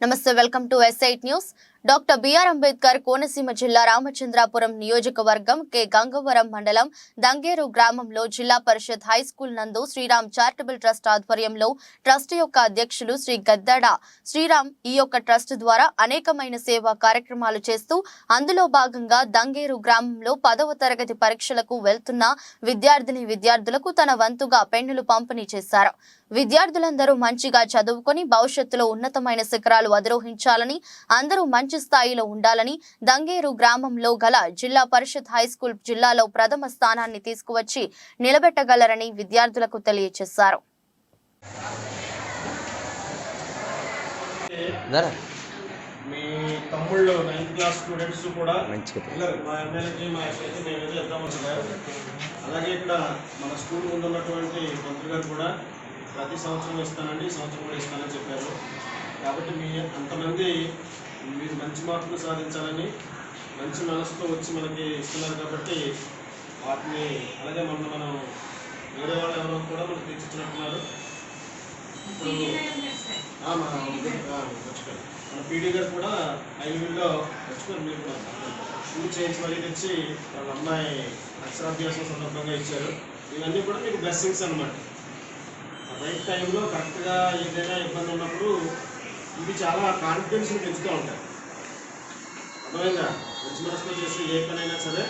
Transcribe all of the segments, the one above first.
నమస్తే welcome to ఎస్ఐట్ news Doctor B R Ambedkar Konaseema జిల్లా రామచంద్రాపురం నియోజకవర్గం కె. గంగవరం మండలం దంగేరు గ్రామంలో జిల్లా పరిషత్ హై స్కూల్ నందు శ్రీరామ్ చారిటబుల్ ట్రస్ట్ ఆధ్వర్యంలో ట్రస్ట్ యొక్క అధ్యక్షులు శ్రీ గద్దడ శ్రీరామ్ ఈ యొక్క ట్రస్ట్ ద్వారా అనేకమైన సేవా కార్యక్రమాలు చేస్తూ అందులో భాగంగా దంగేరు గ్రామంలో పదవ తరగతి పరీక్షలకు వెళ్తున్న విద్యార్థిని విద్యార్థులకు తన వంతుగా పెన్నులు పంపిణీ చేశారు. విద్యార్థులందరూ మంచిగా చదువుకొని భవిష్యత్తులో ఉన్నతమైన శిఖరాలు అధిరోహించాలని అందరూ మంచి స్థాయిలో ఉండాలని దంగేరు గ్రామంలో గల జిల్లా పరిషత్ హై స్కూల్ జిల్లాలో ప్రథమ స్థానాన్ని తీసుకువచ్చి నిలబెట్టగలరని విద్యార్థులకు తెలియజేశారు. మీ తమ్ముళ్ళు నైన్త్ క్లాస్ స్టూడెంట్స్ కూడా మా ఎమ్మెల్యేకి మా ఎస్ఐకి మేమైతే చెప్తామంటున్నారు అలాగే ఇక్కడ మన స్కూల్ ముందు ఉన్నటువంటి మంత్రి గారు కూడా ప్రతి సంవత్సరం ఇస్తానండి ఈ సంవత్సరం కూడా ఇస్తానని చెప్పారు. కాబట్టి మీ అంతమంది మీరు మంచి మార్కులు సాధించాలని మంచి మనసుతో వచ్చి మనకి ఇస్తున్నారు కాబట్టి వాటిని అలాగే మొన్న మనం వేరే వాళ్ళు ఎవరో కూడా మనకు తెచ్చిచ్చినట్టున్నారు. ఇప్పుడు మన పీడీ గారు కూడా ఐదుగురిలో మర్చిపోయారు మీరు కూడా. షూ చేయించి మరీ తెచ్చి వాళ్ళ అమ్మాయి అక్షరాభ్యాసం సందర్భంగా ఇచ్చారు. ఇవన్నీ కూడా మీకు బ్లెస్సింగ్స్ అనమాట రైట్ టైంలో కరెక్ట్గా ఏదైనా ఇబ్బంది ఉన్నప్పుడు ఇవి చాలా కాన్ఫిడెన్స్ని పెంచుతూ ఉంటాయి. అర్థమైందా? మంచి మనసులో చేసే ఏ పనైనా సరే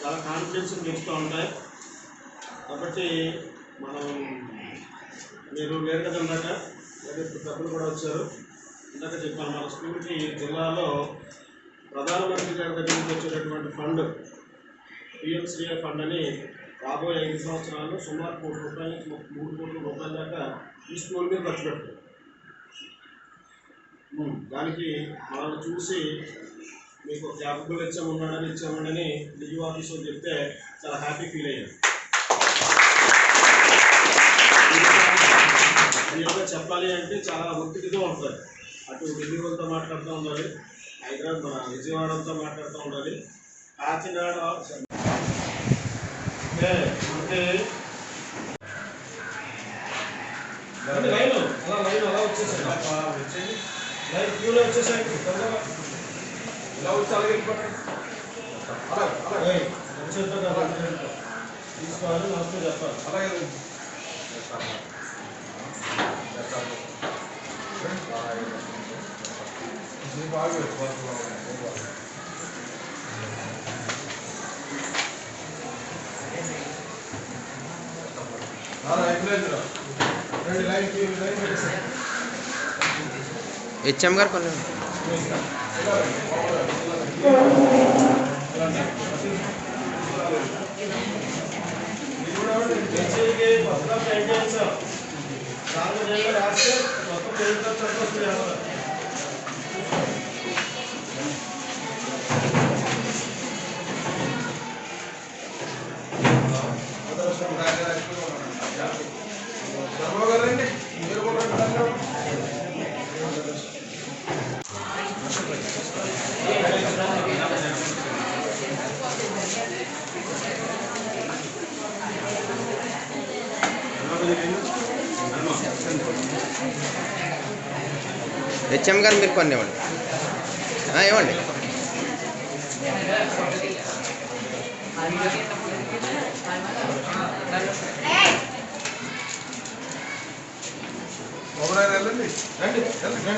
చాలా కాన్ఫిడెన్స్ని పెంచుతూ ఉంటాయి. కాబట్టి మనం మీరు లేరు కదా ఇందాక ఇప్పుడు డబ్బులు కూడా వచ్చారు. ఇందాక చెప్పాను మన స్కూల్కి జిల్లాలో ప్రధానమంత్రి గారి దగ్గర నుంచి వచ్చేటటువంటి ఫండ్ పిఎంసీఏ ఫండ్ అని రాబోయే ఐదు సంవత్సరాలు సుమారు కోటి రూపాయల నుంచి మూడు కోట్ల రూపాయల దాకా ఈ స్కూల్ మీద ఖర్చు పెట్టారు దానికి మనల్ని చూసి మీకు క్యాపబుల్ ఇచ్చామన్నాడని ఇచ్చామని డియూ ఆఫీసర్ చెప్తే చాలా హ్యాపీ ఫీల్ అయ్యాను ఏదో చెప్పాలి అంటే చాలా ఒత్తిడితో ఉంటుంది అటు ఢిల్లీ మాట్లాడుతూ ఉండాలి హైదరాబాద్ మన విజయవాడతో మాట్లాడుతూ ఉండాలి. కాకినాడ అంటే అంటే లైన్ అలా లైన్ అలా వచ్చేసాయి లైన్ క్యూలో వచ్చేసాయి తొందరగా ఇలా వచ్చి అలాగే వెళ్ళిపోతాయి అలా అలా వచ్చేద్దాం కదా తీసుకోవాలి నమస్తే చెప్పాలి అలాగే హెచ్ఎం గారు కొన్ని హెచ్ఐకి కొత్తగా ట్రైన్ చేయించాం నాలుగు నెలలు రాస్తే హెచ్ఎం గారు మీరు కొన్ని ఇవ్వండి ఆ, ఇవ్వండి రండి రండి రండి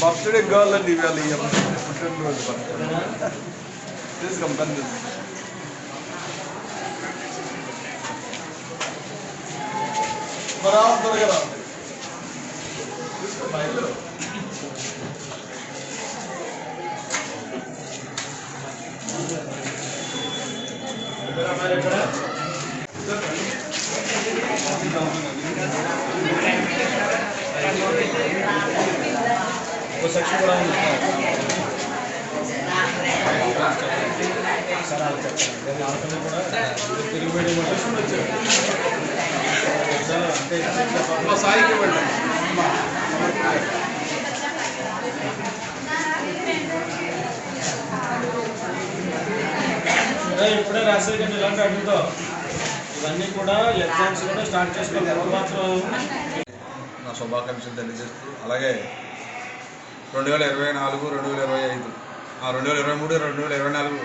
బర్త్డే గర్ల్ అండి ఇవాళ ఇవాళ పుట్టినరోజు బర్త్డే తీసుకోం పని ఇక్కడ ఒక సెక్షన్ కూడా ఉంది సరే అలా చెప్పండి నేను ఆడపిల్ల కూడా తెలుగు మీడియం అంటే వచ్చారు అంటే సాయికి వెళ్ళండి ఇప్పుడే రాసేది ఇలాంటి అడుగుతావు. ఇవన్నీ కూడా ఎగ్జామ్స్ కూడా స్టార్ట్ చేసుకున్నాం మాత్రం? నా శుభాకాంక్షలు తెలియజేస్తూ అలాగే రెండు వేల ఇరవై నాలుగు రెండు వేల ఇరవై ఐదు. రెండు వేల ఇరవై మూడు రెండు వేల ఇరవై నాలుగు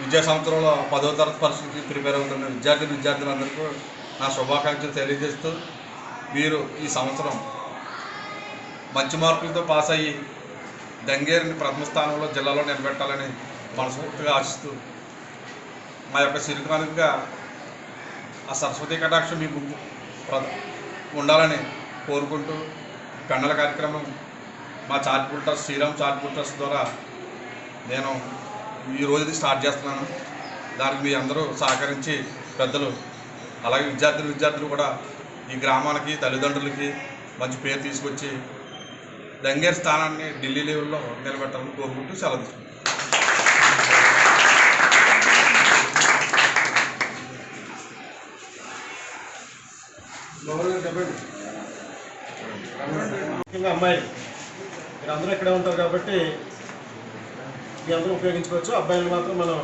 విద్యా సంవత్సరంలో పదో తరగతి పరిస్థితి ప్రిపేర్ అవుతున్న విద్యార్థి విద్యార్థులందరికీ నా శుభాకాంక్షలు తెలియజేస్తూ మీరు ఈ సంవత్సరం మంచి మార్కులతో పాస్ అయ్యి దంగేరిని ప్రథమ స్థానంలో జిల్లాలో నిలబెట్టాలని మనస్ఫూర్తిగా ఆశిస్తూ మా యొక్క సిరికానుగా ఆ సరస్వతి కటాక్షం మీ ముందు ఉండాలని కోరుకుంటూ పెన్నల కార్యక్రమం మా charitable trust Sriram charitable trust ద్వారా నేను ఈ రోజుది స్టార్ట్ చేస్తున్నాను. దానికి మీ అందరూ సహకరించి పెద్దలు అలాగే విద్యార్థులు విద్యార్థులు కూడా ఈ గ్రామానికి తల్లిదండ్రులకి మంచి పేరు తీసుకొచ్చి దంగేర్ స్థానాన్ని ఢిల్లీ లెవెల్లో నిలబెట్టాలని కోరుకుంటూ సెలవు ముఖ్యంగా అమ్మాయిలు. మీరు అందరూ ఇక్కడే ఉంటారు కాబట్టి మీ అందరూ ఉపయోగించుకోవచ్చు. అబ్బాయిలు మాత్రం మనం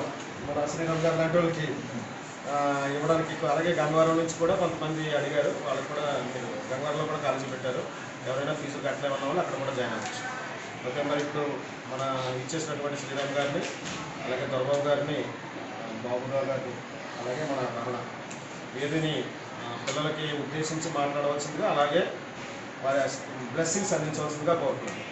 మన శ్రీరామ్ గారు లాంటి వాళ్ళకి ఇవ్వడానికి అలాగే గంగవరం నుంచి కూడా కొంతమంది అడిగారు. వాళ్ళకి కూడా మీరు గంగవరంలో కూడా కాలేజీ పెట్టారు. ఎవరైనా ఫీజు కట్టలే ఉన్న వాళ్ళు అక్కడ కూడా జాయిన్ అవ్వచ్చు. ఓకే మరి ఇప్పుడు మన ఇచ్చేసినటువంటి శ్రీరామ్ గారిని అలాగే దొరబాబు గారిని బాబురావు గారిని అలాగే మన రమణ వీరిని పిల్లలకి ఉద్దేశించి మాట్లాడవలసిందిగా అలాగే వారి బ్లెస్సింగ్స్ అందించవలసిందిగా కోరుతున్నాను.